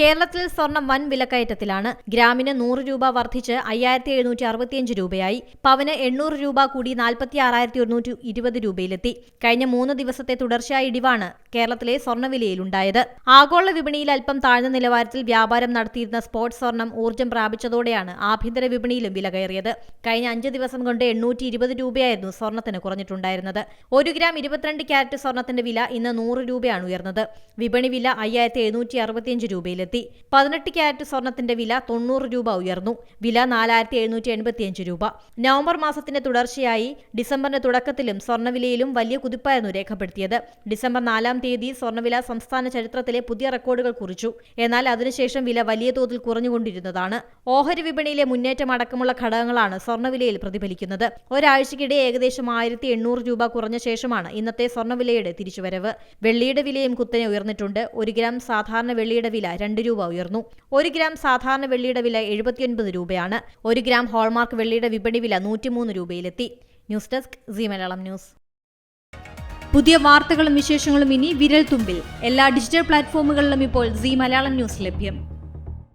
കേരളത്തിൽ സ്വർണം വൻ വിലക്കയറ്റത്തിലാണ്. ഗ്രാമിന് നൂറ് രൂപ വർദ്ധിച്ച് അയ്യായിരത്തി എഴുന്നൂറ്റി അറുപത്തിയഞ്ച് രൂപയായി. പവന് എണ്ണൂറ് രൂപ കൂടി നാൽപ്പത്തി ആറായിരത്തി ഒരുന്നൂറ്റി ഇരുപത് രൂപയിലെത്തി. കഴിഞ്ഞ മൂന്ന് ദിവസത്തെ തുടർച്ചയായ ഇടിവാണ് കേരളത്തിലെ സ്വർണവിലയിലുണ്ടായത് ആഗോള വിപണിയിൽ അല്പം താഴ്ന്ന നിലവാരത്തിൽ വ്യാപാരം നടത്തിയിരുന്ന സ്പോട്ട് സ്വർണം ഊർജം പ്രാപിച്ചതോടെയാണ് ആഭ്യന്തര വിപണിയിലും വില കയറിയത്. കഴിഞ്ഞ അഞ്ച് ദിവസം കൊണ്ട് എണ്ണൂറ്റി ഇരുപത് രൂപയായിരുന്നു സ്വർണത്തിന് കുറഞ്ഞിട്ടുണ്ടായിരുന്നത്. ഒരു ഗ്രാം ഇരുപത്തിരണ്ട് ക്യാരറ്റ് സ്വർണത്തിന്റെ വില ഇന്ന് നൂറ് രൂപയാണ് ഉയർന്നത്. വിപണി വില അയ്യായിരത്തി എഴുന്നൂറ്റി അറുപത്തിയഞ്ച് രൂപയിലെത്തി. പതിനെട്ട് ക്യാരറ്റ് സ്വർണത്തിന്റെ വില തൊണ്ണൂറ് രൂപ ഉയർന്നു. വില നാലായിരത്തി എഴുന്നൂറ്റി എൺപത്തിയഞ്ച് രൂപ. നവംബർ മാസത്തിന്റെ തുടർച്ചയായി ഡിസംബറിന്റെ തുടക്കത്തിലും സ്വർണവിലയിലും വലിയ കുതിപ്പായിരുന്നു രേഖപ്പെടുത്തിയത്. ഡിസംബർ നാലാം തീയതി സ്വർണവില സംസ്ഥാന ചരിത്രത്തിലെ പുതിയ റെക്കോർഡുകൾ കുറിച്ചു. എന്നാൽ അതിനുശേഷം വില വലിയ തോതിൽ കുറഞ്ഞുകൊണ്ടിരുന്നതാണ്. ഓഹരി വിപണിയിലെ മുന്നേറ്റം അടക്കമുള്ള ഘടകങ്ങളാണ് സ്വർണവിലയിൽ പ്രതിഫലിക്കുന്നത്. ഒരാഴ്ചക്കിടെ ഏകദേശം ആയിരത്തി എണ്ണൂറ് രൂപ കുറഞ്ഞ ശേഷമാണ് ഇന്നത്തെ സ്വർണവിലയുടെ തിരിച്ചുവരവ്. വെള്ളിയുടെ വിലയും കുത്തനെ ഉയർന്നിട്ടുണ്ട്. ഒരു ഗ്രാം സാധാരണ വെള്ളിയുടെ വില രണ്ട് രൂപ ഉയർന്നു. ഒരു ഗ്രാം സാധാരണ വെള്ളിയുടെ വില എഴുപത്തിയൊൻപത് രൂപയാണ്. ഒരു ഗ്രാം ഹോൾമാർക്ക് വെള്ളിയുടെ വിപണി വില നൂറ്റിമൂന്ന് രൂപയിലെത്തി. News desk C Malayalam news. പുതിയ വാർത്തകളും വിശേഷങ്ങളും ഇനി വിരൽ തുമ്പിൽ എല്ലാ ഡിജിറ്റൽ പ്ലാറ്റ്ഫോമുകളിലും ഇപ്പോൾ സി മലയാളം ന്യൂസ് ലഭ്യം.